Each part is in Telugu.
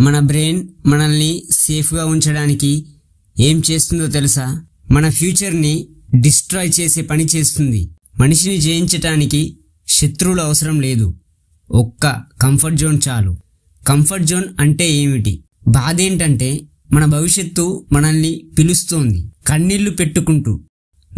మన బ్రెయిన్ మనల్ని సేఫ్గా ఉంచడానికి ఏం చేస్తుందో తెలుసా? మన ఫ్యూచర్ని డిస్ట్రాయ్ చేసే పని చేస్తుంది. మనిషిని జయించటానికి శత్రువులు అవసరం లేదు. ఒక్క కంఫర్ట్ జోన్ చాలు. కంఫర్ట్ జోన్ అంటే ఏమిటి? బాధ ఏంటంటే మన భవిష్యత్తు మనల్ని పిలుస్తోంది. కన్నీళ్ళు పెట్టుకుంటూ.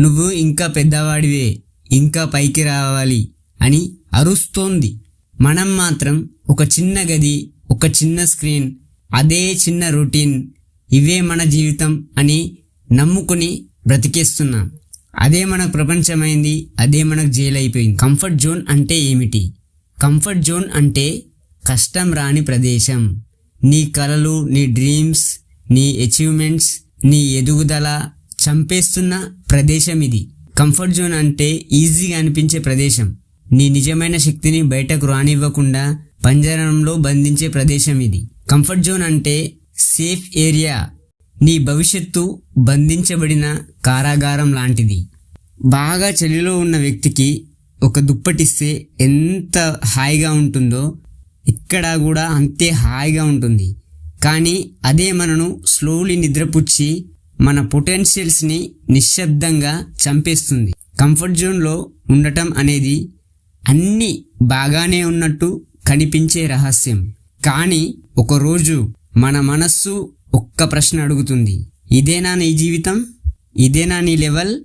నువ్వు ఇంకా పెద్దవాడివే ఇంకా పైకి రావాలి అని అరుస్తోంది. మనం మాత్రం ఒక చిన్న గది ఒక చిన్న స్క్రీన్ అదే చిన్న రొటీన్ ఇవే మన జీవితం అని నమ్ముకుని బ్రతికేస్తున్నాం. అదే మన ప్రపంచమైంది అదే మనకు జైలు అయిపోయింది కంఫర్ట్ జోన్ అంటే ఏమిటి? కంఫర్ట్ జోన్ అంటే కష్టం రాని ప్రదేశం. నీ కలలు నీ డ్రీమ్స్ నీ అచీవ్మెంట్స్ నీ ఎదుగుదల చంపేస్తున్న ప్రదేశం ఇది. కంఫర్ట్ జోన్ అంటే ఈజీగా అనిపించే ప్రదేశం. నీ నిజమైన శక్తిని బయటకు రానివ్వకుండా పంజరంలో బంధించే ప్రదేశం ఇది. కంఫర్ట్ జోన్ అంటే సేఫ్ ఏరియా. నీ భవిష్యత్తు బంధించబడిన కారాగారం లాంటిది. బాగా చలిలో ఉన్న వ్యక్తికి ఒక దుప్పటిస్తే ఎంత హాయిగా ఉంటుందో ఇక్కడ కూడా అంతే హాయిగా ఉంటుంది. కానీ అదే మనను స్లోలీ నిద్రపుచ్చి మన పొటెన్షియల్స్ని నిశ్శబ్దంగా చంపేస్తుంది. కంఫర్ట్ జోన్లో ఉండటం అనేది అన్నీ బాగానే ఉన్నట్టు కనిపించే రహస్యం. కానీ ఒకరోజు మన మనస్సు ఒక్క ప్రశ్న అడుగుతుంది. ఇదేనా నీ జీవితం? ఇదేనా నీ లెవెల్?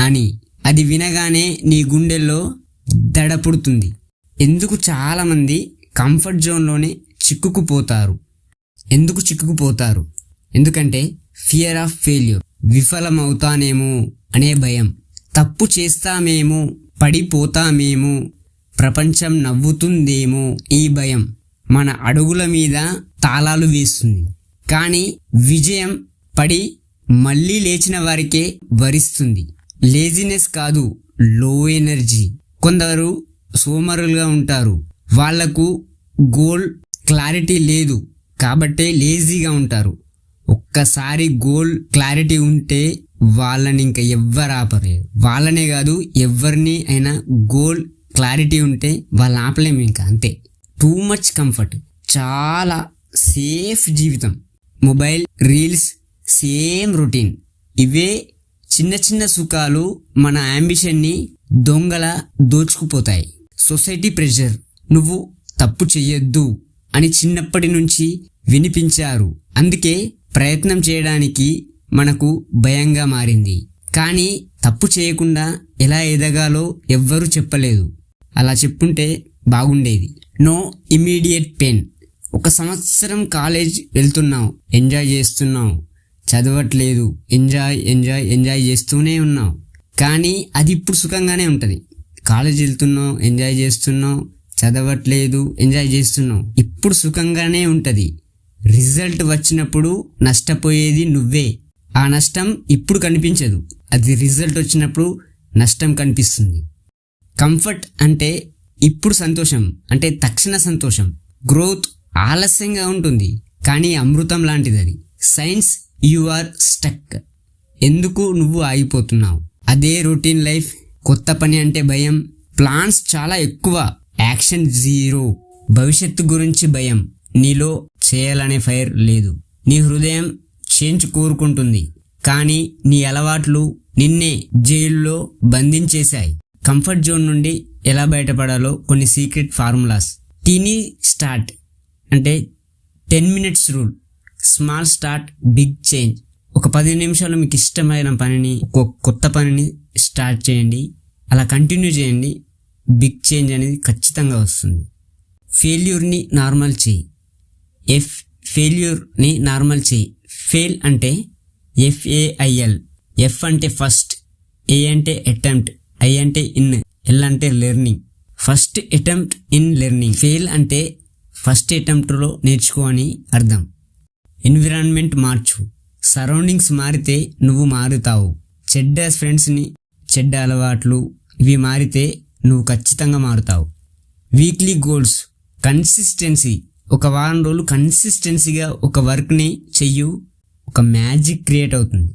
అని. అది వినగానే నీ గుండెల్లో దడ పుడుతుంది. ఎందుకు చాలామంది కంఫర్ట్ జోన్లోనే చిక్కుకుపోతారు? ఎందుకు చిక్కుకుపోతారు? ఎందుకంటే ఫియర్ ఆఫ్ ఫెయిల్యూర్. విఫలమవుతానేమో అనే భయం. తప్పు చేస్తామేమో పడిపోతామేమో ప్రపంచం నవ్వుతుందేమో ఈ భయం మన అడుగుల మీద తాళాలు వేస్తుంది. కానీ విజయం పడి మళ్ళీ లేచిన వారికే వరిస్తుంది. లేజినెస్ కాదు లో ఎనర్జీ కొందరు సోమరులుగా ఉంటారు. వాళ్ళకు గోల్ క్లారిటీ లేదు కాబట్టే లేజీగా ఉంటారు. ఒక్కసారి గోల్ క్లారిటీ ఉంటే వాళ్ళని ఇంకా ఎవ్వరు ఆపలేరు. వాళ్ళనే కాదు ఎవరిని అయినా గోల్ క్లారిటీ ఉంటే వాళ్ళు ఆపలేము ఇంకా అంతే. టూ మచ్ కంఫర్ట్ చాలా సేఫ్ జీవితం. మొబైల్ రీల్స్ సేమ్ రొటీన్ ఇవే చిన్న చిన్న సుఖాలు మన అంబిషన్ని దొంగల దోచుకుపోతాయి. సొసైటీ ప్రెషర్ నువ్వు తప్పు చెయ్యొద్దు అని చిన్నప్పటి నుంచి వినిపించారు. అందుకే ప్రయత్నం చేయడానికి మనకు భయంగా మారింది. కానీ తప్పు చేయకుండా ఎలా ఎదగాలో ఎవ్వరూ చెప్పలేదు. అలా చెప్పుంటే బాగుండేది. No immediate pain. ఒక సంవత్సరం కాలేజ్ వెళ్తున్నావు. ఎంజాయ్ చేస్తున్నావు. చదవట్లేదు. ఎంజాయ్ ఎంజాయ్ ఎంజాయ్ చేస్తూనే ఉన్నావు. కానీ అది ఇప్పుడు సుఖంగానే ఉంటుంది. కాలేజ్ వెళ్తున్నావు ఎంజాయ్ చేస్తున్నావు. చదవట్లేదు ఎంజాయ్ చేస్తున్నావు. ఇప్పుడు సుఖంగానే ఉంటుంది. రిజల్ట్ వచ్చినప్పుడు నష్టపోయేది నువ్వే. ఆ నష్టం ఇప్పుడు కనిపించదు. అది రిజల్ట్ వచ్చినప్పుడు నష్టం కనిపిస్తుంది. కంఫర్ట్ అంటే ఇప్పుడు సంతోషం అంటే తక్షణ సంతోషం. గ్రోత్ ఆలస్యంగా ఉంటుంది కానీ అమృతం లాంటిది అది సైన్స్ యు ఆర్ స్టక్. ఎందుకు నువ్వు ఆగిపోతున్నావు? అదే రొటీన్ లైఫ్ కొత్త పని అంటే భయం. ప్లాన్స్ చాలా ఎక్కువ. Action zero. భవిష్యత్తు గురించి భయం. నీలో చేయాలనే ఫైర్ లేదు. నీ హృదయం చేంజ్ కోరుకుంటుంది కానీ నీ అలవాట్లు నిన్నే జైల్లో బంధించేశాయి. కంఫర్ట్ జోన్ నుండి ఎలా బయటపడాలో కొన్ని సీక్రెట్ ఫార్ములాస్. టీనీ స్టార్ట్ అంటే ten minutes rule. Small start big change. ఒక పది నిమిషాలు మీకు ఇష్టమైన పనిని ఒక కొత్త పనిని స్టార్ట్ చేయండి. అలా కంటిన్యూ చేయండి. బిగ్ చేంజ్ అనేది ఖచ్చితంగా వస్తుంది. ఫెయిల్యూర్ని నార్మల్ చేయి. ఎఫ్ ఫెయిల్యూర్ని నార్మల్ చేయి. ఫెయిల్ అంటే F A I L F అంటే ఫస్ట్ ఏ అంటే అటెంప్ట్. ఐ అంటే ఇన్ ఎల్ అంటే learning. First attempt in learning. Fail అంటే ఫస్ట్ అటెంప్ట్లో నేర్చుకో అని అర్థం. ఎన్విరాన్మెంట్ మార్చు. సరౌండింగ్స్ మారితే నువ్వు మారుతావు. చెడ్డ ఫ్రెండ్స్ని చెడ్డ అలవాట్లు ఇవి మారితే నువ్వు ఖచ్చితంగా మారుతావు. Weekly goals. కన్సిస్టెన్సీ. ఒక వారం రోజులు కన్సిస్టెన్సీగా ఒక వర్క్ని చెయ్యు. ఒక మ్యాజిక్ క్రియేట్ అవుతుంది.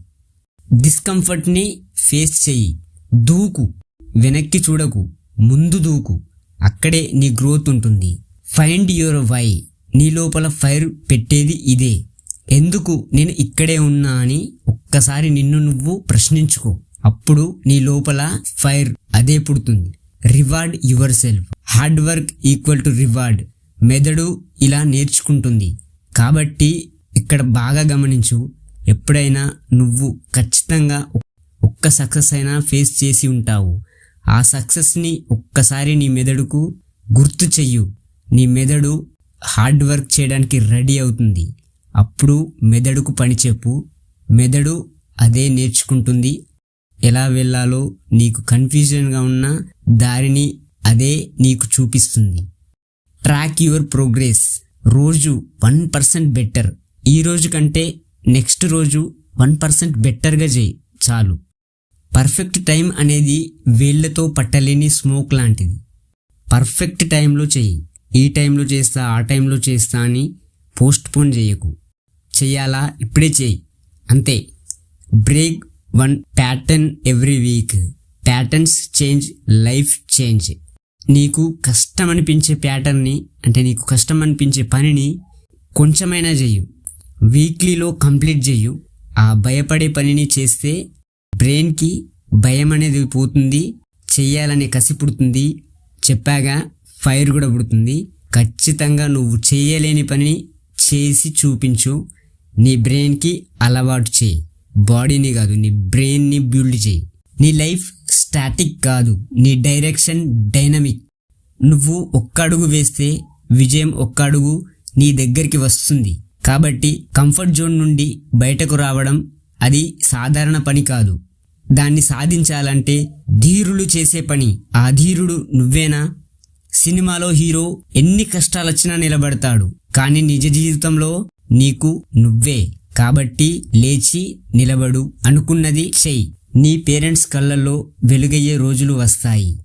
డిస్కంఫర్ట్ని ఫేస్ చెయ్యి. దూకు వెనక్కి చూడకు ముందు దూకు అక్కడే నీ గ్రోత్ ఉంటుంది. ఫైండ్ యువర్ వై నీ లోపల ఫైర్ పెట్టేది ఇదే. ఎందుకు నేను ఇక్కడే ఉన్నా అని ఒక్కసారి నిన్ను నువ్వు ప్రశ్నించుకో. అప్పుడు నీ లోపల ఫైర్ అదే పుడుతుంది. Reward yourself hard work equal to reward మెదడు ఇలా నేర్చుకుంటుంది. కాబట్టి ఇక్కడ బాగా గమనించు. ఎప్పుడైనా నువ్వు ఖచ్చితంగా ఒక్క సక్సెస్ అయినా ఫేస్ చేసి ఉంటావు. ఆ సక్సెస్ని ఒక్కసారి నీ మెదడుకు గుర్తు చెయ్యు. నీ మెదడు హార్డ్ వర్క్ చేయడానికి రెడీ అవుతుంది. అప్పుడు మెదడుకు పని చెప్పు. మెదడు అదే నేర్చుకుంటుంది. ఎలా వెళ్ళాలో నీకు కన్ఫ్యూజన్గా ఉన్న దారిని అదే నీకు చూపిస్తుంది. Track your progress. రోజు వన్ పర్సెంట్ బెటర్. ఈ రోజు కంటే నెక్స్ట్ రోజు వన్ పర్సెంట్ బెటర్గా చేయి. చాలు. పర్ఫెక్ట్ టైం అనేది వేళ్ళతో పట్టలేని స్మోక్ లాంటిది. పర్ఫెక్ట్ టైంలో చెయ్యి. ఈ టైంలో చేస్తా ఆ టైంలో చేస్తా అని పోస్ట్ పోన్ చేయకు. చేయాలా ఇప్పుడే చెయ్యి. అంతే. Break one pattern every week patterns change life change నీకు కష్టం అనిపించే ప్యాటర్న్ని అంటే నీకు కష్టం అనిపించే పనిని కొంచెమైనా చెయ్యు. వీక్లీలో కంప్లీట్ చెయ్యు. ఆ భయపడే పనిని చేస్తే బ్రెయిన్కి భయం అనేది పోతుంది చెయ్యాలనే కసి పుడుతుంది చెప్పాగా ఫైర్ కూడా పుడుతుంది. ఖచ్చితంగా నువ్వు చేయలేని పని చేసి చూపించు. నీ బ్రెయిన్కి అలవాటు చేయి. బాడీని కాదు నీ బ్రెయిన్ని బిల్డ్ చేయి. నీ లైఫ్ స్టాటిక్ కాదు నీ డైరెక్షన్ డైనమిక్. నువ్వు ఒక్క అడుగు వేస్తే విజయం ఒక్క అడుగు నీ దగ్గరికి వస్తుంది. కాబట్టి కంఫర్ట్ జోన్ నుండి బయటకు రావడం అది సాధారణ పని కాదు. దాన్ని సాధించాలంటే ధీరులు చేసే పని. ఆ ధీరుడు నువ్వేనా? సినిమాలో హీరో ఎన్ని కష్టాలొచ్చినా నిలబడతాడు. కానీ నిజ జీవితంలో నీకు నువ్వే. కాబట్టి లేచి నిలబడు అనుకున్నది చెయ్యి. నీ పేరెంట్స్ కళ్ళల్లో వెలుగయ్యే రోజులు వస్తాయి.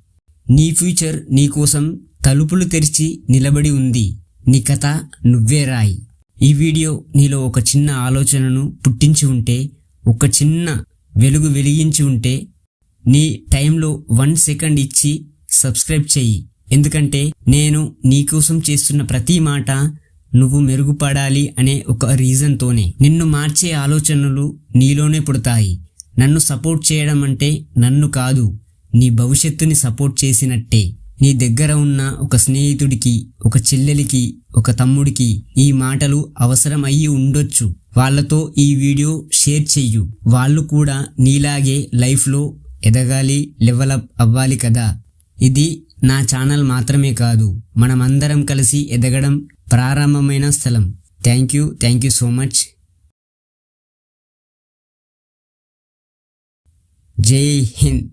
నీ ఫ్యూచర్ నీకోసం తలుపులు తెరిచి నిలబడి ఉంది. నీ కథ నువ్వే రాయి. ఈ వీడియో నీలో ఒక చిన్న ఆలోచనను పుట్టించి ఉంటే ఒక చిన్న వెలుగు వెలిగించి ఉంటే నీ టైంలో వన్ సెకండ్ ఇచ్చి సబ్స్క్రైబ్ చెయ్యి. ఎందుకంటే నేను నీకోసం చేస్తున్న ప్రతి మాట నువ్వు మెరుగుపడాలి అనే ఒక రీజన్తోనే నిన్ను మార్చే ఆలోచనలు నీలోనే పుడతాయి. నన్ను సపోర్ట్ చేయడం అంటే నన్ను కాదు నీ భవిష్యత్తుని సపోర్ట్ చేసినట్టే. నీ దగ్గర ఉన్న ఒక స్నేహితుడికి ఒక చెల్లెలికి ఒక తమ్ముడికి ఈ మాటలు అవసరం అయ్యి ఉండొచ్చు. వాళ్ళతో ఈ వీడియో షేర్ చెయ్యు. వాళ్ళు కూడా నీలాగే లైఫ్లో ఎదగాలి లెవలప్ అవ్వాలి కదా. ఇది నా ఛానల్ మాత్రమే కాదు మనమందరం కలిసి ఎదగడం ప్రారంభమైన స్థలం. Thank you thank you so much. జై హింద్.